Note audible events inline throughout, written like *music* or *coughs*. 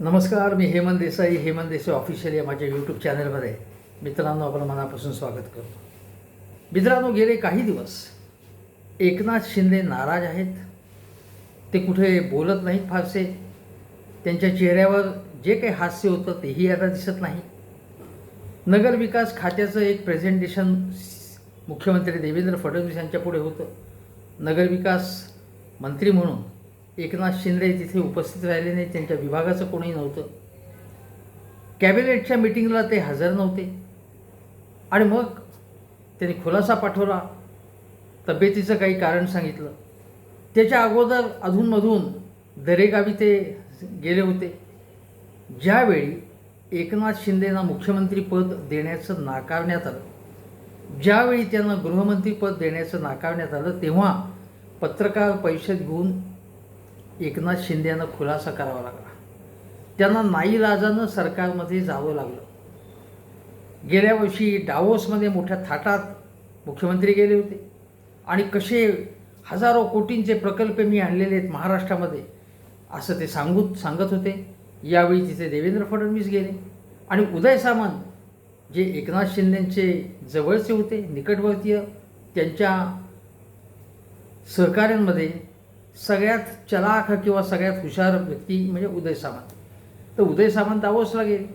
नमस्कार मी हेमंत देसाई हेमंत देसाई ऑफिशियल या माझ्या यूट्यूब चॅनलमध्ये मित्रांनो आपलं मनापासून स्वागत करतो. मित्रांनो गेले काही दिवस एकनाथ शिंदे नाराज आहेत. ते कुठे बोलत नाहीत फारसे. त्यांच्या चेहऱ्यावर जे काही हास्य होतं तेही आता दिसत नाही. नगरविकास खात्याचं एक प्रेझेंटेशन मुख्यमंत्री देवेंद्र फडणवीस यांच्यापुढे होतं. नगरविकास मंत्री म्हणून एकनाथ शिंदे तिथे उपस्थित राहिले नाही त्यांच्या विभागाचं कोणी नव्हतं. कॅबिनेटच्या मिटिंगला ते हजर नव्हते. आणि मग त्यांनी खुलासा पाठवला. तब्येतीचं काही कारण सांगितलं. त्याच्या अगोदर अधूनमधून दरेगावी ते गेले होते. ज्यावेळी एकनाथ शिंदेना मुख्यमंत्रीपद देण्याचं नाकारण्यात आलं ज्यावेळी त्यांना गृहमंत्रीपद देण्याचं नाकारण्यात आलं तेव्हा पत्रकार परिषद घेऊन एकनाथ शिंदे यांना खुलासा करावा लागला. त्यांना नाईलाजानं सरकारमध्ये जावं लागलं. गेल्या वर्षी डावोसमध्ये मोठ्या थाटात मुख्यमंत्री गेले होते. आणि कसे हजारो कोटींचे प्रकल्प मी आणलेले आहेत महाराष्ट्रामध्ये असं ते सांगू सांगत होते. यावेळी तिथे देवेंद्र फडणवीस गेले. आणि उदय सामंत जे एकनाथ शिंदेचे जवळचे होते निकटवर्तीय त्यांच्या सहकाऱ्यांमध्ये सगळ्यात चलाख किंवा सगळ्यात हुशार व्यक्ती म्हणजे उदय सामंत. तर उदय सामंत आवच लागेल.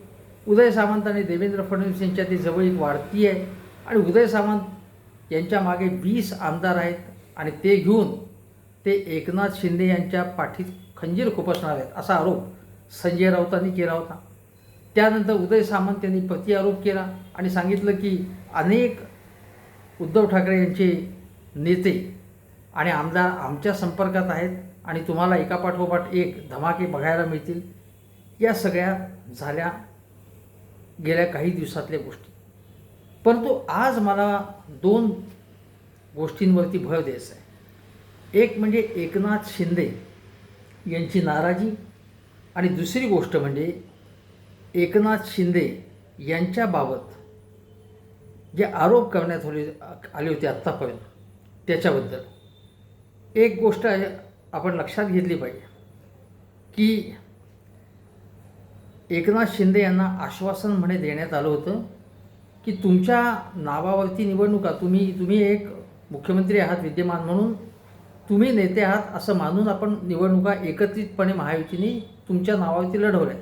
उदय सामंत आणि देवेंद्र फडणवीस यांच्यात जवळीक वाढती आहे आणि उदय सामंत यांच्या मागे वीस आमदार आहेत आणि ते घेऊन ते एकनाथ शिंदे यांच्या पाठीत खंजीर खुपसणार आहेत असा आरोप संजय राऊतांनी केला होता. त्यानंतर उदय सामंत यांनी प्रतिआरोप केला आणि सांगितलं की अनेक उद्धव ठाकरे यांचे नेते आणि आमदार आमच्या संपर्कात आहेत आणि तुम्हाला एकापाठोपाठ एक धमाके बघायला मिळतील. या सगळ्या झाल्या गेल्या काही दिवसातल्या गोष्टी. परंतु आज मला दोन गोष्टींवरती भर द्यायचा आहे. एक म्हणजे एकनाथ शिंदे यांची नाराजी आणि दुसरी गोष्ट म्हणजे एकनाथ शिंदे यांच्याबाबत जे आरोप करण्यात आले आले होते आत्तापर्यंत त्याच्याबद्दल. एक गोष्ट आहे आपण लक्षात घेतली पाहिजे की एकनाथ शिंदे यांना आश्वासन म्हणे देण्यात आलं होतं की तुमच्या नावावरती निवडणुका तुम्ही तुम्ही एक मुख्यमंत्री आहात विद्यमान म्हणून तुम्ही नेते आहात असं मानून आपण निवडणुका एकत्रितपणे महायुतीने तुमच्या नावावरती लढवल्या.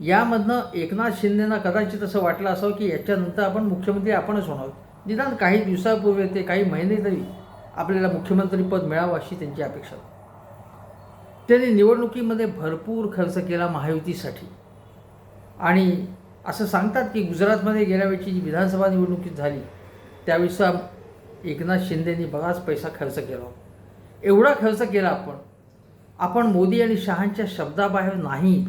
यामधनं एकनाथ शिंदेना कदाचित असं वाटलं असावं की याच्यानंतर आपण मुख्यमंत्री आपणच होणार. निदान काही दिवसापूर्वी ते काही महिने तरी आपल्याला मुख्यमंत्रीपद मिळावं अशी त्यांची अपेक्षा होती. त्यांनी निवडणुकीमध्ये भरपूर खर्च केला महायुतीसाठी. आणि असं सांगतात की गुजरातमध्ये गेल्या वेळची जी विधानसभा निवडणुकीत झाली त्यावेळेस एकनाथ शिंदेनी बराच पैसा खर्च केला एवढा खर्च केला आपण आपण मोदी आणि शहांच्या शब्दाबाहेर नाही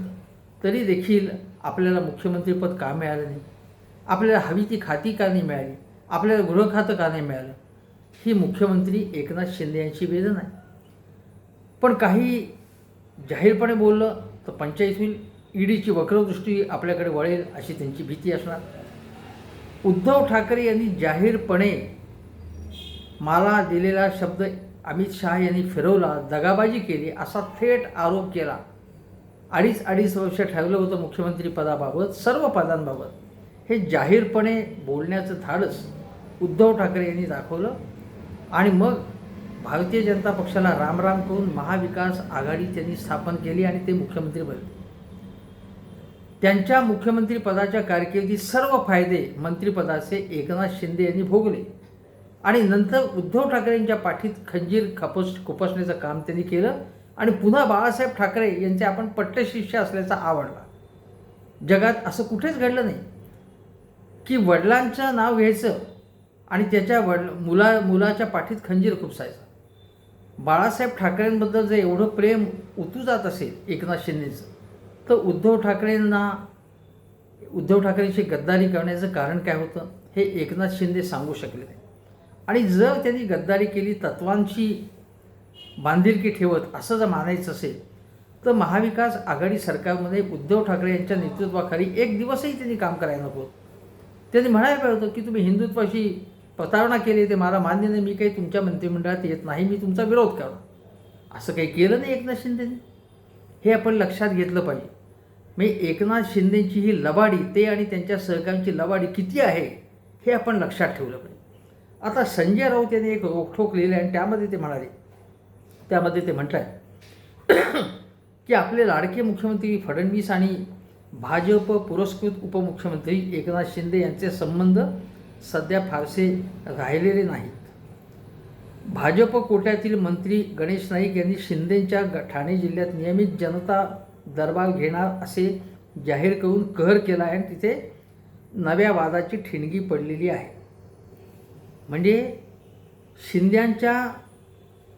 तरी देखील आपल्याला मुख्यमंत्रीपद का मिळालं नाही? आपल्याला हवी ती खाती का नाही मिळाली? आपल्याला गृहखातं का नाही मिळालं? ही मुख्यमंत्री एकनाथ शिंदे यांची वेदना आहे. पण काही जाहीरपणे बोललं तर पंचायत होईल ईडीची वक्रदृष्टी आपल्याकडे वळेल अशी त्यांची भीती असणार. उद्धव ठाकरे यांनी जाहीरपणे मला दिलेला शब्द अमित शहा यांनी फिरवला दगाबाजी केली असा थेट आरोप केला. अडीच अडीच वर्ष ठेवलं होतं मुख्यमंत्री पदाबाबत सर्व पदांबाबत. हे जाहीरपणे बोलण्याचं धाडस उद्धव ठाकरे यांनी दाखवलं. आणि मग भारतीय जनता पक्षाला रामराम करून महाविकास आघाडी त्यांनी स्थापन केली आणि ते मुख्यमंत्री बनले. त्यांच्या मुख्यमंत्रीपदाच्या कारकिर्दीत सर्व फायदे मंत्रिपदाचे एकनाथ शिंदे यांनी भोगले. आणि नंतर उद्धव ठाकरेंच्या पाठीत खंजीर खपस खुपसण्याचं काम त्यांनी केलं आणि पुन्हा बाळासाहेब ठाकरे यांचे आपण पट्टशिष्य असल्याचा आवडला जगात असं कुठेच घडलं नाही. की वडिलांचं नाव घ्यायचं आणि त्याच्या वडील मुला मुलाच्या पाठीत खंजीर खुपसायचा. बाळासाहेब ठाकरेंबद्दल जर एवढं प्रेम उतू जात असेल एकनाथ शिंदेचं तर उद्धव ठाकरेंना उद्धव ठाकरेंची गद्दारी करण्याचं कारण काय होतं हे एकनाथ शिंदे सांगू शकले नाही. आणि जर त्यांनी गद्दारी केली तत्वांची बांधिलकी ठेवत असं जर मानायचं असेल तर महाविकास आघाडी सरकारमध्ये उद्धव ठाकरे यांच्या नेतृत्वाखाली एक दिवसही त्यांनी काम करायला नको त्यांनी म्हणायला पाहिजे होतं की तुम्ही हिंदुत्वाशी प्रतारणा केली ते मला मान्य नाही मी काही तुमच्या मंत्रिमंडळात येत नाही मी तुमचा विरोध करा असं काही केलं नाही एकनाथ शिंदेने हे आपण लक्षात घेतलं पाहिजे. मी एकनाथ शिंदेची ही लबाडी ते आणि त्यांच्या सहकाऱ्यांची लबाडी किती आहे हे आपण लक्षात ठेवलं पाहिजे. आता संजय राऊत यांनी एक रोखोक लिहिलं आणि त्यामध्ये ते म्हणाले त्यामध्ये ते म्हटलं आहे *clears throat* की आपले लाडके मुख्यमंत्री फडणवीस आणि भाजप पुरस्कृत उपमुख्यमंत्री एकनाथ शिंदे यांचे संबंध सध्या फारसे राहिलेले नाहीत. भाजप कोट्यातील मंत्री गणेश नाईक यांनी शिंदेंच्या ठाणे जिल्ह्यात नियमित जनता दरबार घेणार असे जाहीर करून कहर केला आहे आणि तिथे नव्या वादाची ठिणगी पडलेली आहे. म्हणजे शिंद्यांच्या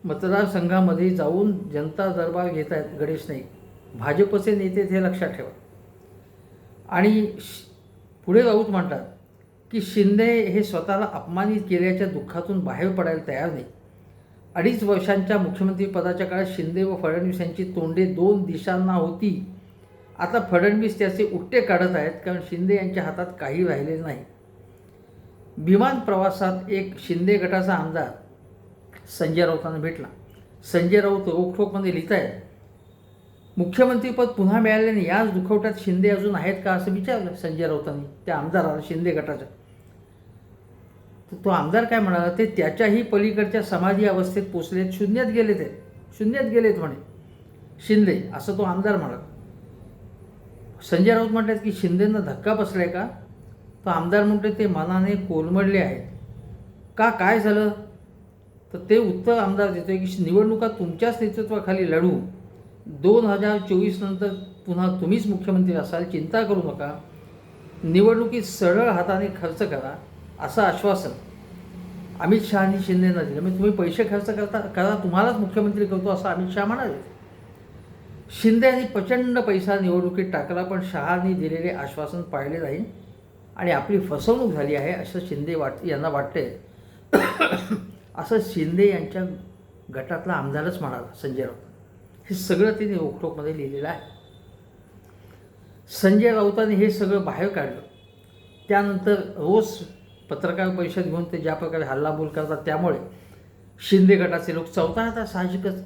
मतदारसंघामध्ये जाऊन जनता दरबार घेत आहेत गणेश नाईक. भाजपचे नेते ते लक्षात ठेवा. आणि पुढे राऊत म्हणतात की शिंदे हे स्वतःला अपमानित केल्याच्या दुःखातून बाहेर पडायला तयार नाही. अडीच वर्षांच्या मुख्यमंत्रीपदाच्या काळात शिंदे व फडणवीस यांची तोंडे दोन दिशांना होती. आता फडणवीस त्याचे उट्टे काढत आहेत कारण शिंदे यांच्या हातात काही राहिलेले नाही. विमान प्रवासात एक शिंदे गटाचा आमदार संजय राऊतांना भेटला. संजय राऊत रोखोकमध्ये लिहित आहेत मुख्यमंत्रीपद पुन्हा मिळाल्याने याच दुखवट्यात शिंदे अजून आहेत का असं विचारलं संजय राऊतांनी त्या आमदाराला शिंदे गटाच्या तर तो आमदार काय म्हणाला ते त्याच्याही पलीकडच्या समाधी अवस्थेत पोचलेत शून्यात गेले ते शून्यात गेलेत म्हणे. शिंदे असं तो आमदार म्हणाला. संजय राऊत म्हणतात की शिंदेंना धक्का बसलाय का? तो आमदार म्हणते ते मनाने कोलमडले आहेत. का काय झालं? तर ते उत्तर आमदार देतोय की निवडणुका तुमच्याच नेतृत्वाखाली लढू. दोन हजार चोवीस नंतर पुन्हा तुम्हीच मुख्यमंत्री असाल चिंता करू नका. निवडणुकीत सरळ हाताने खर्च करा. असं आश्वासन अमित शहानी शिंदेना दिलं. म्हणजे तुम्ही पैसे खर्च करता करा तुम्हालाच मुख्यमंत्री करतो असं अमित शहा म्हणाले. शिंदे यांनी प्रचंड पैसा निवडणुकीत टाकला पण शहानी दिलेले आश्वासन पाळले नाही आणि आपली फसवणूक झाली आहे असं शिंदे वाट यांना वाटते असं शिंदे यांच्या गटातला आमदारच म्हणाला संजय राऊत. हे सगळं त्यांनी रोखोकमध्ये लिहिलेलं आहे. संजय राऊतांनी हे सगळं बाहेर काढलं. त्यानंतर रोज पत्रकार परिषद घेऊन ते ज्या प्रकारे हल्लाबोल करतात त्यामुळे शिंदे गटाचे लोक चौथा साहजिकच.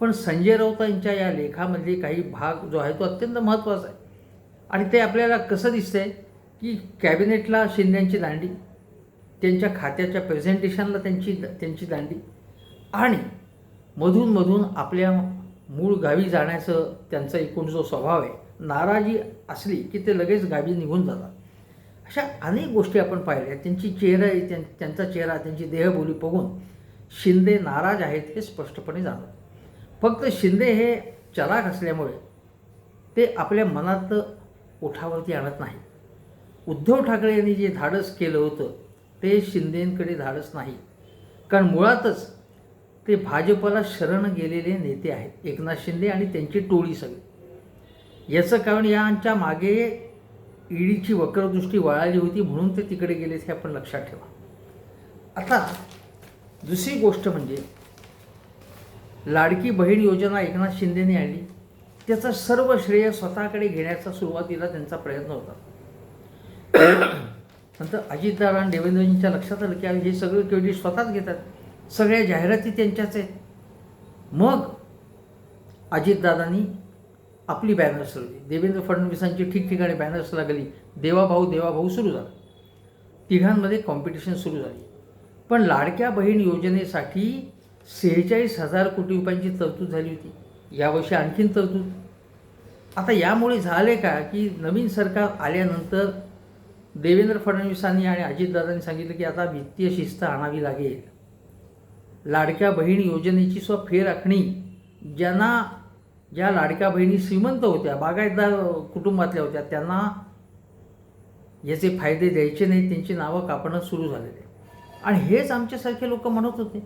पण संजय राऊतांच्या या लेखामधले काही भाग जो आहे तो अत्यंत महत्त्वाचा आहे. आणि ते आपल्याला कसं दिसतंय की कॅबिनेटला शिंद्यांची दांडी त्यांच्या खात्याच्या प्रेझेंटेशनला त्यांची त्यांची दांडी आणि मधून मधून आपल्या मूळ गावी जाण्याचं त्यांचा एकूण जो स्वभाव आहे नाराजी असली की ते लगेच गावी निघून जातात. अशा अनेक गोष्टी आपण पाहिल्या. त्यांची चेहरा त्यां त्यांचा चेहरा त्यांची देहबोली बघून शिंदे नाराज आहेत हे स्पष्टपणे जाणवतं. फक्त शिंदे हे चलाक असल्यामुळे ते आपल्या मनात ओठावरती आणत नाही उद्धव ठाकरे यांनी जे धाडस केलं होतं ते शिंदेंकडे धाडस नाही. कारण मुळातच ते भाजपला शरण गेलेले नेते आहेत. एकनाथ शिंदे आणि त्यांची टोळी सगळी. याचं कारण यांच्या मागे ईडीची वक्रदृष्टी वळाली होती म्हणून ते तिकडे गेले हे आपण लक्षात ठेवा. आता दुसरी गोष्ट म्हणजे लाडकी बहीण योजना एकनाथ शिंदेने आणली. त्याचं सर्व श्रेय स्वतःकडे घेण्याचा सुरुवातीला त्यांचा प्रयत्न होता. नंतर अजितदार आणि देवेंद्रजींच्या लक्षात आलं की हे सगळं क्रेडिट स्वतःच घेतात. सगळ्या जाहिराती त्यांच्याच आहेत. मग अजितदादांनी आपली बॅनर्स लावली देवेंद्र फडणवीसांची ठिकठिकाणी बॅनर्स लागली देवाभाऊ देवाभाऊ सुरू झाला. तिघांमध्ये कॉम्पिटिशन सुरू झाली. पण लाडक्या बहीण योजनेसाठी सेहेचाळीस हजार कोटी रुपयांची तरतूद झाली होती. यावर्षी आणखीन तरतूद. आता यामुळे झाले का की नवीन सरकार आल्यानंतर देवेंद्र फडणवीसांनी आणि अजितदादांनी सांगितलं की आता वित्तीय शिस्त आणावी लागेल. लाडक्या बहीण योजनेची स्व फेर आखणी ज्यांना ज्या लाडक्या बहिणी श्रीमंत होत्या बागायतदार कुटुंबातल्या होत्या त्यांना याचे फायदे द्यायचे नाही त्यांची नावं कापणं सुरू झालेले. आणि हेच आमच्यासारखे लोक म्हणत होते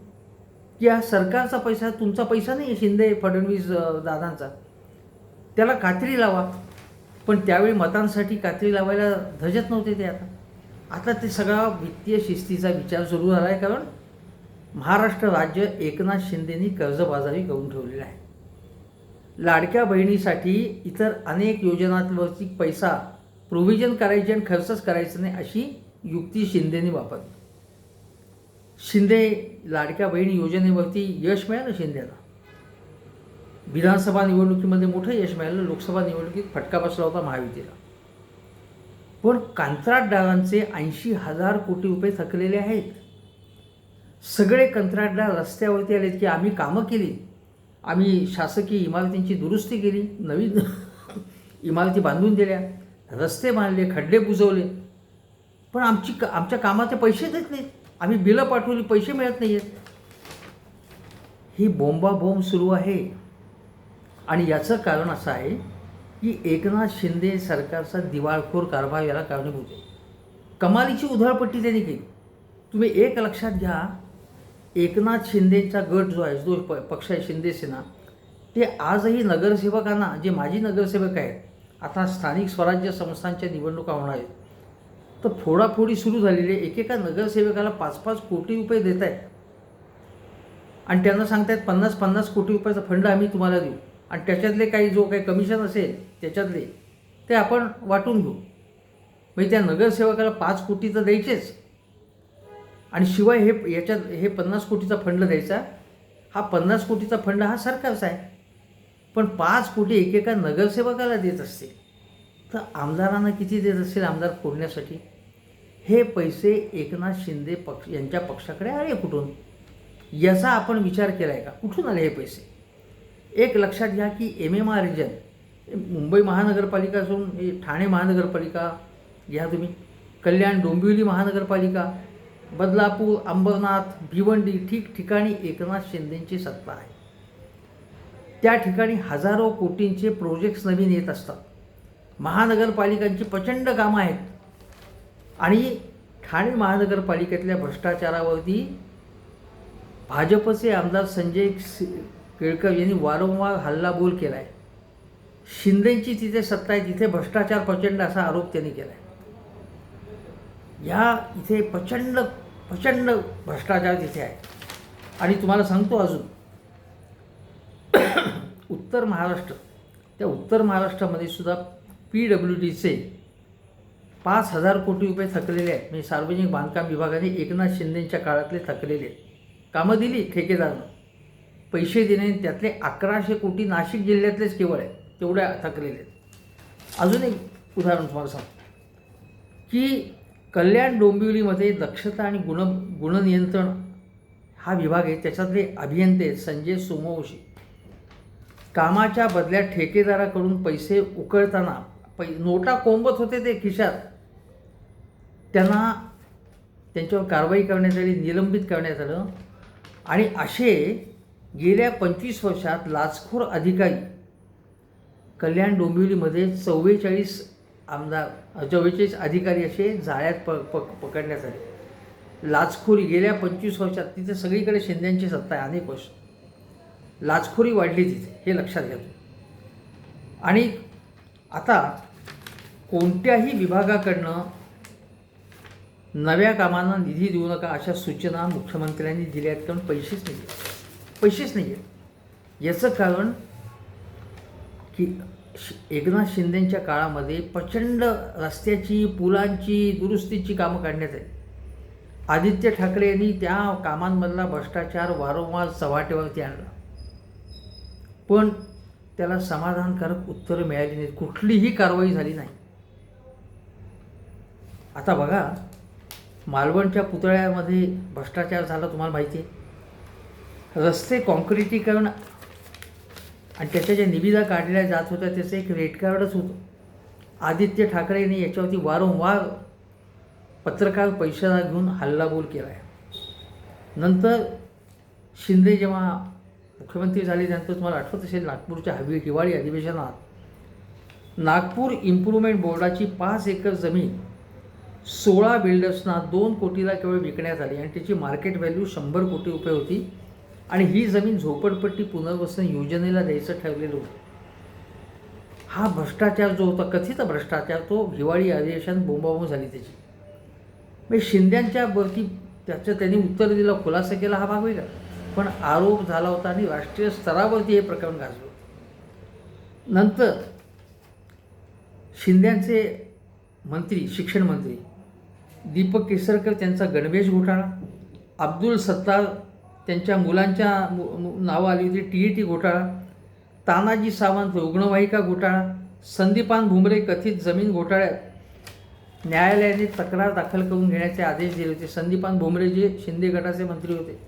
की हा सरकारचा पैसा तुमचा पैसा नाही शिंदे फडणवीस दादांचा. त्याला कात्री लावा. पण त्यावेळी मतांसाठी कात्री लावायला धजत नव्हते ते आता. आता ते सगळा वित्तीय शिस्तीचा विचार सुरू झाला आहे कारण महाराष्ट्र राज्य एकनाथ शिंदेनी कर्जबाजारी करून ठेवलेला आहे. लाडक्या बहिणीसाठी इतर अनेक योजनांवरती पैसा प्रोव्हिजन करायचे आणि खर्चच करायचं नाही अशी युक्ती शिंदेने वापरली. शिंदे लाडक्या बहिणी योजनेवरती यश मिळालं शिंदेला. विधानसभा निवडणुकीमध्ये मोठं यश मिळालं लोकसभा निवडणुकीत फटका बसला होता महायुतीला. पण कंत्राटदारांचे ऐंशी हजार कोटी रुपये थकलेले आहेत. सगळे कंत्राटदार रस्त्यावरती आलेत की आम्ही कामं केली. आम्ही शासकीय इमारतींची दुरुस्ती केली नवीन *laughs* इमारती बांधून दिल्या रस्ते बांधले खड्डे बुजवले. पण आमची क- आमच्या कामाचे पैसे देत नाहीत. आम्ही बिलं पाठवली पैसे मिळत नाही आहेत ही बोंबाबोंब सुरू आहे. आणि याचं कारण असं आहे की एकनाथ शिंदे सरकारचा दिवाळखोर कारभार याला कारणीभूत आहे. कमालीची उधळपट्टी त्यांनी केली. तुम्ही एक लक्षात घ्या एकनाथ शिंदेचा गट जो आहे जो प पक्ष आहे शिंदेसेना ते आजही नगरसेवकांना जे माजी नगरसेवक आहेत आता स्थानिक स्वराज्य संस्थांच्या निवडणुका होणार आहेत. तर फोडाफोडी सुरू झालेली आहे. एकेका नगरसेवकाला पाच पाच कोटी रुपये देत आहेत. आणि त्यांना सांगतायत पन्नास पन्नास कोटी रुपयाचा फंड आम्ही तुम्हाला देऊ. आणि त्याच्यातले काही जो काही कमिशन असेल त्याच्यातले ते आपण वाटून घेऊ. म्हणजे त्या नगरसेवकाला पाच कोटी तर द्यायचेच. आणि शिवाय हे याच्यात हे पन्नास कोटीचा फंड द्यायचा हा पन्नास कोटीचा फंड हा सरकारचा आहे. पण पाच कोटी एकेका नगरसेवकाला देत असते तर आमदारांना किती देत असेल आमदार फोडण्यासाठी हे पैसे एकनाथ शिंदे पक्ष यांच्या पक्षाकडे आले कुठून? याचा आपण विचार केला आहे का? कुठून आले हे पैसे? एक लक्षात घ्या की M M R region Mumbai महानगरपालिका असून हे ठाणे महानगरपालिका घ्या तुम्ही. कल्याण डोंबिवली महानगरपालिका बदलापूर अंबरनाथ भिवंडी ठिकठिकाणी एकनाथ शिंदेंची सत्ता आहे. त्या ठिकाणी हजारो कोटींचे प्रोजेक्ट्स नवीन येत असतात. महानगरपालिकांची प्रचंड कामं आहेत. आणि ठाणे महानगरपालिकेतल्या भ्रष्टाचारावरती भाजपचे आमदार संजय केळकर यांनी वारंवार हल्लाबोल केला आहे शिंदेची तिथे सत्ता आहे तिथे भ्रष्टाचार प्रचंड असा आरोप त्यांनी केला आहे या इथे प्रचंड प्रचंड भ्रष्टाचार तिथे आहे. आणि तुम्हाला सांगतो अजून *coughs* उत्तर महाराष्ट्र त्या उत्तर महाराष्ट्रामध्ये सुद्धा पी डब्ल्यू डीचे पाच हजार कोटी रुपये थकलेले आहेत. म्हणजे सार्वजनिक बांधकाम विभागाने एकनाथ शिंदेच्या काळातले थकलेले आहेत. कामं दिली ठेकेदारानं. पैसे देणे त्यातले अकराशे कोटी नाशिक जिल्ह्यातलेच केवळ आहेत. तेवढ्या थकलेले आहेत. अजून एक उदाहरण तुम्हाला सांगतो. की कल्याण डोंबिवलीमध्ये दक्षता आणि गुण गुणनियंत्रण हा विभाग आहे. त्याच्यातले अभियंते संजय सोमवंशी. कामाच्या बदल्यात ठेकेदाराकडून पैसे उकळताना पै नोटा कोंबत होते ते खिशात. त्यांना त्यांच्यावर कारवाई करण्यात आली निलंबित करण्यात आलं. आणि असे गेल्या पंचवीस वर्षात लाचखोर अधिकारी कल्याण डोंबिवलीमध्ये चव्वेचाळीस आमदार चव्वेचाळीस अधिकारी असे जाळ्यात प पक पकडण्यात आले. लाचखोरी गेल्या पंचवीस वर्षात तिथे सगळीकडे शिंद्यांची सत्ता आहे अनेक वर्ष. लाचखोरी वाढली तिथे हे लक्षात घ्या आणि आता कोणत्याही विभागाकडनं नव्या कामांना निधी देऊ नका अशा सूचना मुख्यमंत्र्यांनी दिल्या आहेत कारण पैसेच नाही आहेत पैसेच नाही आहेत याचं कारण की एकनाथ शिंदेंच्या काळामध्ये प्रचंड रस्त्याची पुलांची दुरुस्तीची कामं काढण्यात आली. आदित्य ठाकरे यांनी त्या कामांमधला भ्रष्टाचार वारंवार चव्हाट्यावरती आणला. पण त्याला समाधानकारक उत्तरं मिळाली नाहीत. कुठलीही कारवाई झाली नाही. आता बघा मालवणच्या पुतळ्यामध्ये भ्रष्टाचार झाला तुम्हाला माहिती आहे. रस्ते कॉन्क्रिटीकरण आणि त्याच्या ज्या निविदा काढल्या जात होत्या त्याचं एक रेट कार्डच होतं. आदित्य ठाकरे यांनी याच्यावरती वारंवार पत्रकार पैशाला घेऊन हल्लाबोल केला आहे नंतर शिंदे जेव्हा मुख्यमंत्री झाले त्यानंतर तुम्हाला आठवत असेल नागपूरच्या हवी हिवाळी अधिवेशनात नागपूर इम्प्रूव्हमेंट बोर्डाची पाच एकर जमीन सोळा बिल्डर्सना दोन कोटीला केवळ विकण्यात आली आणि त्याची मार्केट व्हॅल्यू शंभर कोटी रुपये होती. आणि ही जमीन झोपडपट्टी पुनर्वसन योजनेला द्यायचं ठरलेलं होतं. हा भ्रष्टाचार जो होता कथित भ्रष्टाचार तो हिवाळी अधिवेशन बोंबाबोंब झाली त्याची. म्हणजे शिंद्यांच्या वरती त्याचं त्यांनी उत्तर दिलं खुलासा केला हा भाग वेगळा. पण आरोप झाला होता आणि राष्ट्रीय स्तरावरती हे प्रकरण गाजलं नंतर शिंद्यांचे मंत्री शिक्षण मंत्री दीपक केसरकर त्यांचा गणवेश घोटाळा अब्दुल सत्तार त्यांच्या मुलांच्या मु- मु- नावं आली होती टी ई टी घोटाळा तानाजी सावंत रुग्णवाहिका घोटाळा संदीपान भुमरे कथित जमीन घोटाळ्यात न्यायालयाने तक्रार दाखल करून घेण्याचे आदेश दिले होते. संदीपान भुमरे जे शिंदे गटाचे मंत्री होते.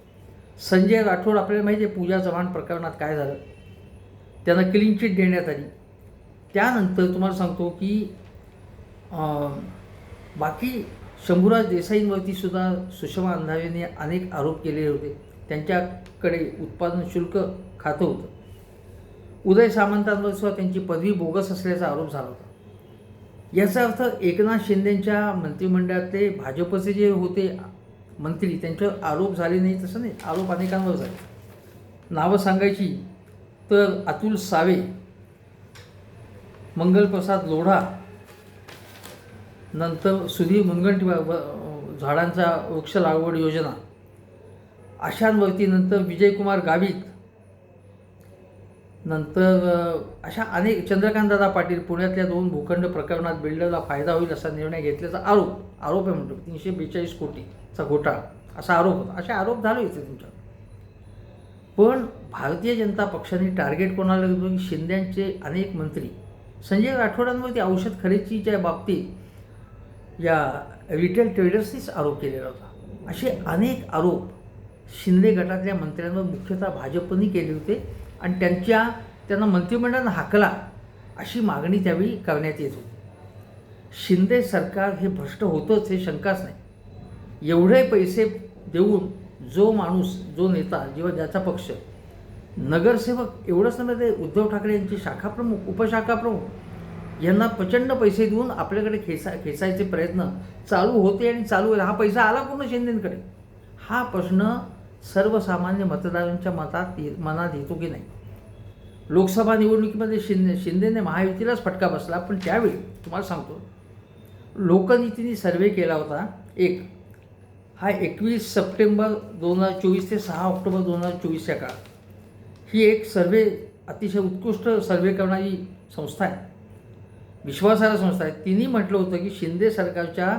संजय राठोड आपल्याला माहिती आहे पूजा चव्हाण प्रकरणात काय झालं? त्यांना क्लीन चिट देण्यात आली. त्यानंतर तुम्हाला सांगतो की बाकी शंभूराज देसाईंवरती सुद्धा सुषमा अंधारेने अनेक आरोप केलेले होते. त्यांच्याकडे उत्पादन शुल्क खातं होतं. उदय सामंतांवर सुद्धा त्यांची पदवी बोगस असल्याचा आरोप झाला होता. याचा अर्थ एकनाथ शिंदेंच्या मंत्रिमंडळातले भाजपचे जे होते मंत्री त्यांच्यावर आरोप झाले नाही तसं नाही आरोप अनेकांवर झाले. नावं सांगायची तर अतुल सावे मंगलप्रसाद लोढा नंतर सुधीर मुनगंटीवार झाडांचा वृक्ष लागवड योजना आशांवरतीनंतर विजयकुमार गावित नंतर अशा अनेक चंद्रकांतदादा पाटील पुण्यातल्या दोन भूखंड प्रकरणात बिल्डरला फायदा होईल असा निर्णय घेतल्याचा आरोप आरोप आहे म्हणतो तीनशे बेचाळीस कोटीचा घोटाळा असा आरोप होता. असे आरोप झाले होते तुमच्या पण भारतीय जनता पक्षाने टार्गेट कोणाला घेतो की शिंद्यांचे अनेक मंत्री. संजय राठोडांवरती औषध खरेदीच्या बाबतीत या रिटेल ट्रेडर्सनीच आरोप केलेला होता. असे अनेक आरोप शिंदे गटातल्या मंत्र्यांवर मुख्यतः भाजपनी केले होते आणि त्यांच्या त्यांना मंत्रिमंडळानं हाकला अशी मागणी त्यावेळी करण्यात येत होती. शिंदे सरकार हे भ्रष्ट होतंच हे शंकाच नाही. एवढे पैसे देऊन जो माणूस जो नेता जेव्हा ज्याचा पक्ष नगरसेवक एवढंच नव्हे ते उद्धव ठाकरे यांची शाखाप्रमुख उपशाखाप्रमुख उपशाखा प्रमुख यांना प्रचंड पैसे देऊन आपल्याकडे खेचा खेचायचे प्रयत्न चालू होते आणि चालू हा पैसा आला पूर्ण शिंदेकडे. हा प्रश्न सर्वसामान्य मतदारांच्या मतात मनात येतो की नाही? लोकसभा निवडणुकीमध्ये शिंदे शिंदेने महायुतीलाच फटका बसला पण त्यावेळी तुम्हाला सांगतो लोकनीतीने सर्वे केला होता एक. हा एकवीस सप्टेंबर दोन हजार चोवीस ते सहा ऑक्टोबर दोन हजार चोवीसच्या काळात ही एक सर्वे अतिशय उत्कृष्ट सर्वे करणारी संस्था आहे. विश्वासार्ह संस्था आहे. तिने म्हटलं होतं की शिंदे सरकारच्या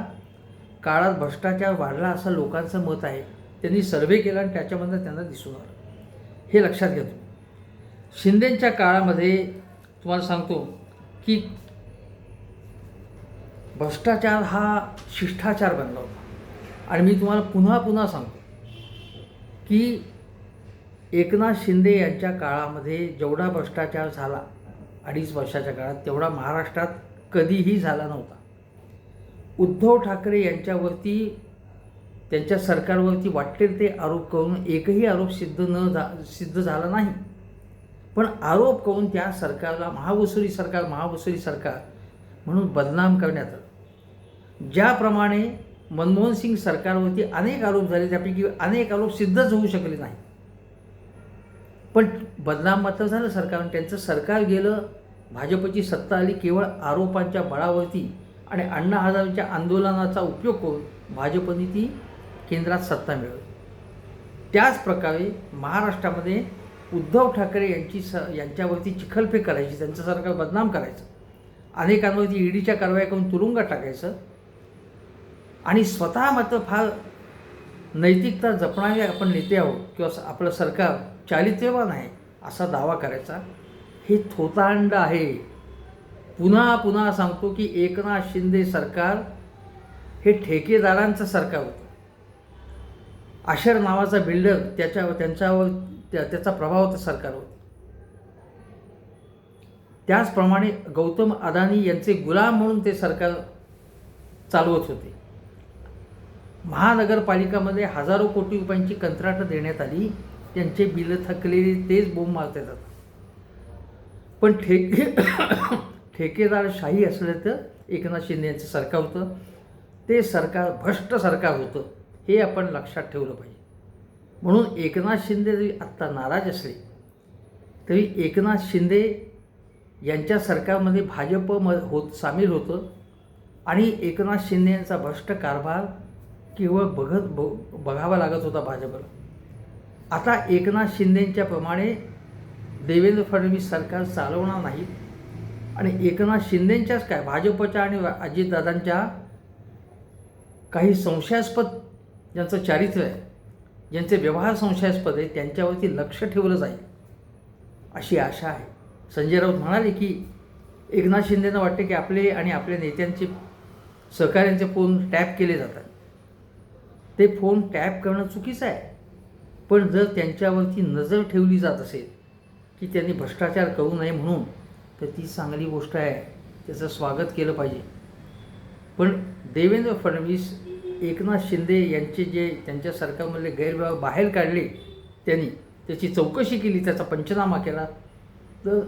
काळात भ्रष्टाचार वाढला असं लोकांचं मत आहे. त्यांनी सर्वे केला आणि त्याच्यामधनं त्यांना दिसून आलं. हे लक्षात घ्या तुम्ही. शिंदेच्या काळामध्ये तुम्हाला सांगतो की भ्रष्टाचार हा शिष्टाचार बनला होता. आणि मी तुम्हाला पुन्हा पुन्हा सांगतो की एकनाथ शिंदे यांच्या काळामध्ये जेवढा भ्रष्टाचार झाला अडीच वर्षाच्या काळात तेवढा महाराष्ट्रात कधीही झाला नव्हता. उद्धव ठाकरे यांच्यावरती त्यांच्या सरकारवरती वाटेल ते आरोप करून एकही आरोप सिद्ध न झा सिद्ध झाला नाही. पण आरोप करून त्या सरकारला महावसुली सरकार महावसुली सरकार म्हणून बदनाम करण्यात आलं. ज्याप्रमाणे मनमोहन सिंग सरकारवरती अनेक आरोप झाले त्यापैकी अनेक आरोप सिद्धच होऊ शकले नाही पण बदनाम मात्र झालं सरकार त्यांचं सरकार गेलं भाजपची सत्ता आली केवळ आरोपांच्या बळावरती आणि अण्णा हजारेच्या आंदोलनाचा उपयोग करून भाजपने ती केंद्रात सत्ता मिळवली त्याचप्रकारे महाराष्ट्रामध्ये उद्धव ठाकरे यांची स यांच्यावरती चिखलफेक करायची त्यांचं सरकार बदनाम करायचं अनेकांवरती ईडीच्या कारवाया करून तुरुंगात टाकायचं आणि स्वतः मात्र फार नैतिकता जपणारे आपण नेते आहोत किंवा स- आपलं सरकार चालित्यवान आहे असा दावा करायचा हे थोतांड आहे. पुन्हा पुन्हा सांगतो की एकनाथ शिंदे सरकार हे ठेकेदारांचं सरकार होतं. आशर नावाचा बिल्डर त्याच्या त्यांच्यावर त्या त्याचा प्रभाव होता सरकारवर. त्याचप्रमाणे गौतम अदानी यांचे गुलाम म्हणून ते सरकार चालवत होते. महानगरपालिकामध्ये हजारो कोटी रुपयांची कंत्राटं देण्यात आली. त्यांचे बिलं थकलेले तेच बोंब मारत येतात. पण ठेके *coughs* ठेकेदारशाही असलं तर एकनाथ शिंदे यांचं सरकार होतं. ते सरकार भ्रष्ट सरकार होतं. हे आपण लक्षात ठेवलं पाहिजे. म्हणून एकनाथ शिंदे जरी आत्ता नाराज असले तरी एकनाथ शिंदे यांच्या सरकारमध्ये भाजप म होत सामील होतं आणि एकनाथ शिंदे यांचा भ्रष्ट कारभार केवळ बघत ब बघावा लागत होता भाजपला. आता एकनाथ शिंदेंच्याप्रमाणे देवेंद्र फडणवीस सरकार चालवणार नाही आणि एकनाथ शिंदेंच्याच काय भाजपच्या आणि अजितदादांच्या काही संशयास्पद ज्यांचं चारित्र्य आहे ज्यांचे व्यवहार संशयास्पद आहे त्यांच्यावरती लक्ष ठेवलं जाईल. अशी आशा आहे. संजय राऊत म्हणाले की एकनाथ शिंदेनं वाटते की आपले आणि आपल्या नेत्यांचे सहकाऱ्यांचे फोन टॅप केले जातात. ते फोन टॅप करणं चुकीचं आहे. पण जर त्यांच्यावरती नजर ठेवली जात असेल की त्यांनी भ्रष्टाचार करू नये म्हणून तर ती चांगली गोष्ट आहे. त्याचं स्वागत केलं पाहिजे. पण देवेंद्र फडणवीस एकनाथ शिंदे यांचे जे त्यांच्या सरकारमधले म्हणजे गैरव्यवहार बाहेर काढले त्यांनी त्याची चौकशी केली त्याचा पंचनामा केला तर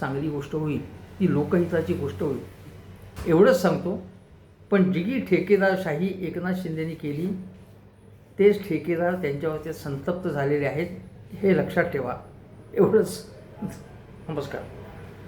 चांगली गोष्ट होईल. ती लोकहिताची गोष्ट होईल. एवढंच सांगतो. पण जी की ठेकेदारशाही एकनाथ शिंदेनी केली तेच ठेकेदार त्यांच्यावरती संतप्त झालेले आहेत हे लक्षात ठेवा. एवढंच. नमस्कार.